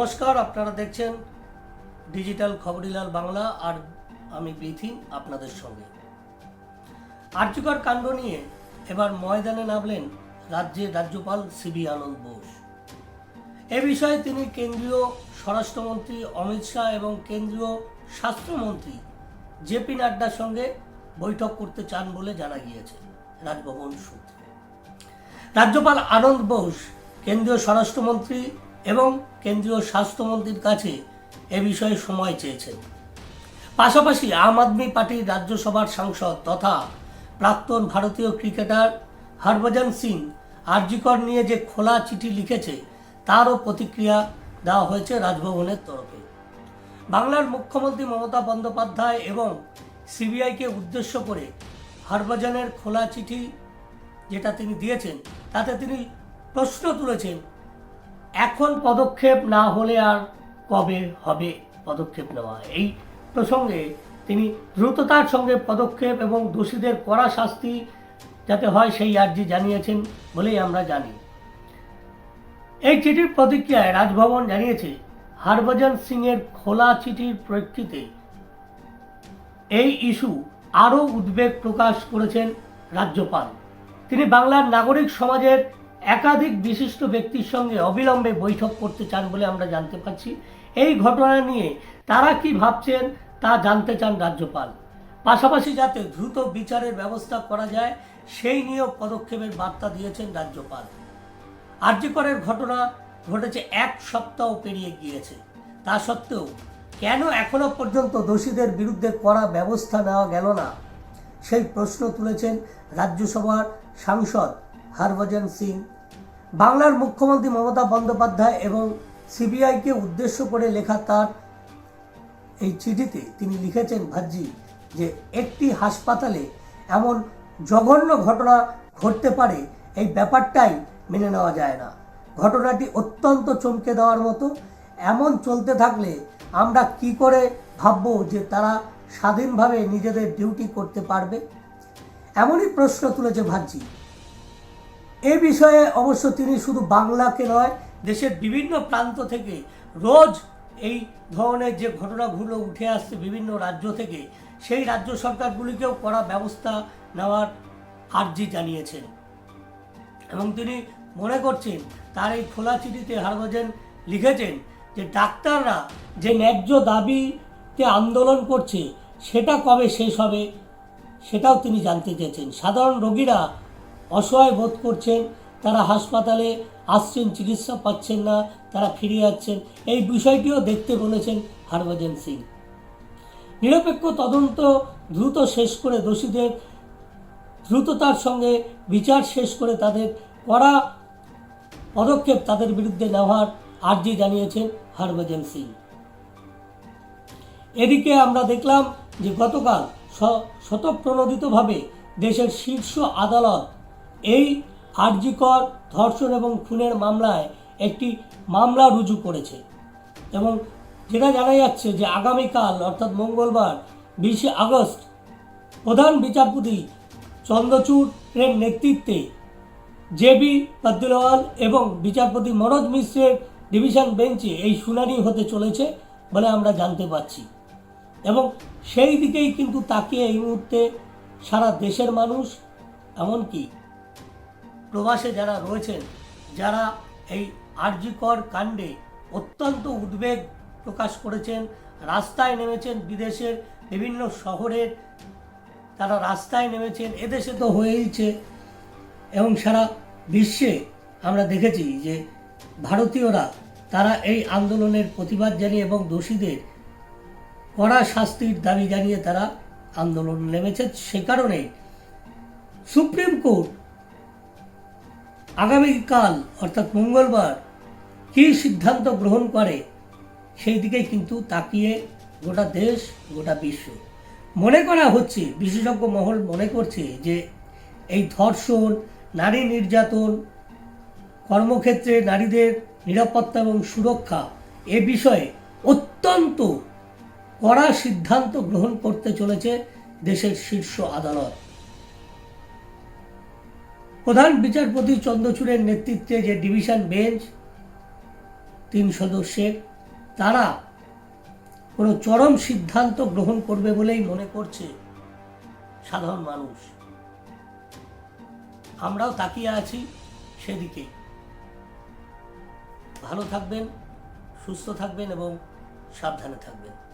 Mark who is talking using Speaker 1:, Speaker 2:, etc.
Speaker 1: নমস্কার, আপনারা দেখছেন ডিজিটাল খবরিলাল বাংলা আর আমি বিথিন আপনাদের সঙ্গে। আর্যকর কাণ্ড নিয়ে এবার ময়দানে নামলেন রাজ্যের রাজ্যপাল সিবি আনন্দ বোস। এ বিষয়ে তিনি কেন্দ্রীয় স্বরাষ্ট্রমন্ত্রী অমিত শাহ এবং কেন্দ্রীয় স্বাস্থ্যমন্ত্রী জেপি নাড্ডার সঙ্গে বৈঠক করতে চান বলে জানা গিয়েছে রাজভবন সূত্রে। রাজ্যপাল আনন্দ বোস, কেন্দ্রীয় স্বরাষ্ট্রমন্ত্রী এবং কেন্দ্রীয় স্বাস্থ্যমন্ত্রীর কাছে এ বিষয়ে সময় চেয়েছেন। পাশাপাশি আম আদমি পার্টির রাজ্যসভার সাংসদ তথা প্রাক্তন ভারতীয় ক্রিকেটার হরভজন সিং আরজিকর নিয়ে যে খোলা চিঠি লিখেছে, তারও প্রতিক্রিয়া দেওয়া হয়েছে রাজভবনের তরফে। বাংলার মুখ্যমন্ত্রী মমতা বন্দ্যোপাধ্যায় এবং সিবিআইকে উদ্দেশ্য করে হরভজনের খোলা চিঠি যেটা তিনি দিয়েছেন, তাতে তিনি প্রশ্ন তুলেছেন এখন পদক্ষেপ না হলে আর কবে হবে পদক্ষেপ নেওয়া? এই প্রসঙ্গে তিনি দ্রুততার সঙ্গে পদক্ষেপ এবং দোষীদের কড়া শাস্তি যাতে হয় সেই আর্জি জানিয়েছেন বলেই আমরা জানি। এই চিঠির প্রতিক্রিয়ায় রাজভবন জানিয়েছে, হরভজন সিংয়ের খোলা চিঠির প্রেক্ষিতে এই ইস্যু আরও উদ্বেগ প্রকাশ করেছেন রাজ্যপাল। তিনি বাংলার নাগরিক সমাজের একাধিক বিশিষ্ট ব্যক্তির সঙ্গে অবিলম্বে বৈঠক করতে চান বলে আমরা জানতে পারছি। এই ঘটনা নিয়ে তারা কি ভাবছেন তা জানতে চান রাজ্যপাল। পাশাপাশি যাতে দ্রুত বিচারের ব্যবস্থা করা যায়, সেই নিয়েও পদক্ষেপের বার্তা দিয়েছেন রাজ্যপাল। আর্যকরের ঘটনা ঘটেছে এক সপ্তাহ পেরিয়ে গিয়েছে। তা সত্ত্বেও কেন এখনও পর্যন্ত দোষীদের বিরুদ্ধে কড়া ব্যবস্থা নেওয়া গেল না? সেই প্রশ্ন তুলেছেন রাজ্যসভার সাংসদ হরভজন সিং। বাংলার মুখ্যমন্ত্রী মমতা বন্দ্যোপাধ্যায় এবং সিবিআইকে উদ্দেশ্য করে লেখা তার এই চিঠিতে তিনি লিখেছেন, ভাজ্জি, যে একটি হাসপাতালে এমন জঘন্য ঘটনা ঘটতে পারে, এই ব্যাপারটাই মেনে নেওয়া যায় না। ঘটনাটি অত্যন্ত চমকে দেওয়ার মতো, এমন চলতে থাকলে আমরা কি করে ভাববো যে তারা স্বাধীনভাবে নিজেদের ডিউটি করতে পারবে? এমনই প্রশ্ন তুলেছে ভাজ্জি। এ বিষয়ে অবশ্য তিনি শুধু বাংলাকে নয়, দেশের বিভিন্ন প্রান্ত থেকে রোজ এই ধরনের যে ঘটনাগুলো উঠে আসছে বিভিন্ন রাজ্য থেকে, সেই রাজ্য সরকারগুলিকেও করা ব্যবস্থা নেওয়ার আর্জি জানিয়েছেন। এবং তিনি মনে করছেন, তার এই খোলা চিঠিতে হরভজন লিখেছেন যে ডাক্তাররা যে ন্যায্য দাবিতে আন্দোলন করছে, সেটা কবে শেষ হবে, সেটাও তিনি জানতে চেয়েছেন। সাধারণ রোগীরা অসহায় বোধ করছেন, তারা হাসপাতালে আসছেন, চিকিৎসা পাচ্ছেন না, তারা ফিরে যাচ্ছেন। এই বিষয়টিও দেখতে বলেছেন হরভজন সিং। নিরপেক্ষ তদন্ত দ্রুত শেষ করে দোষীদের দ্রুততার সঙ্গে বিচার শেষ করে তাদের কড়া পদক্ষেপ তাদের বিরুদ্ধে নেওয়ার আর্জি জানিয়েছেন হরভজন সিং। এদিকে আমরা দেখলাম যে গতকাল স্বতঃপ্রণোদিতভাবে দেশের শীর্ষ আদালত এই আরজিকর ধর্ষণ এবং খুনের মামলায় একটি মামলা রুজু করেছে এবং যেটা জানা যাচ্ছে যে আগামীকাল, অর্থাৎ মঙ্গলবার, বিশে আগস্ট, প্রধান বিচারপতি চন্দ্রচূড়ের নেতৃত্বে জেবি পদ্মওয়াল এবং বিচারপতি মনোজ মিশ্রের ডিভিশন বেঞ্চে এই শুনানি হতে চলেছে বলে আমরা জানতে পারছি। এবং সেই দিকেই কিন্তু তাকিয়ে এই মুহূর্তে সারা দেশের মানুষ এমনকি প্রবাসে যারা রয়েছেন, যারা এই আরজিকর কাণ্ডে অত্যন্ত উদ্বেগ প্রকাশ করেছেন, রাস্তায় নেমেছেন বিদেশের বিভিন্ন শহরের, তারা রাস্তায় নেমেছেন, এদেশে তো হয়েইছে। এবং সারা বিশ্বে আমরা দেখেছি যে ভারতীয়রা, তারা এই আন্দোলনের প্রতিবাদ জানিয়ে এবং দোষীদের কড়া শাস্তির দাবি জানিয়ে তারা আন্দোলন নেমেছে। সে কারণে সুপ্রিম কোর্ট আগামীকাল, অর্থাৎ মঙ্গলবার, কী সিদ্ধান্ত গ্রহণ করে, সেই দিকেই কিন্তু তাকিয়ে গোটা দেশ, গোটা বিশ্ব। মনে করা হচ্ছে, বিশেষজ্ঞ মহল মনে করছে যে, এই ধর্ষণ, নারী নির্যাতন, কর্মক্ষেত্রে নারীদের নিরাপত্তা এবং সুরক্ষা, এ বিষয়ে অত্যন্ত কড়া সিদ্ধান্ত গ্রহণ করতে চলেছে দেশের শীর্ষ আদালত। প্রধান বিচারপতি চন্দ্রচূড়ের নেতৃত্বে যে ডিভিশন বেঞ্চ, তিন সদস্যের, তারা কোনো চরম সিদ্ধান্ত গ্রহণ করবে বলেই মনে করছে সাধারণ মানুষ। আমরাও তাকিয়ে আছি সেদিকে। ভালো থাকবেন, সুস্থ থাকবেন এবং সাবধানে থাকবেন।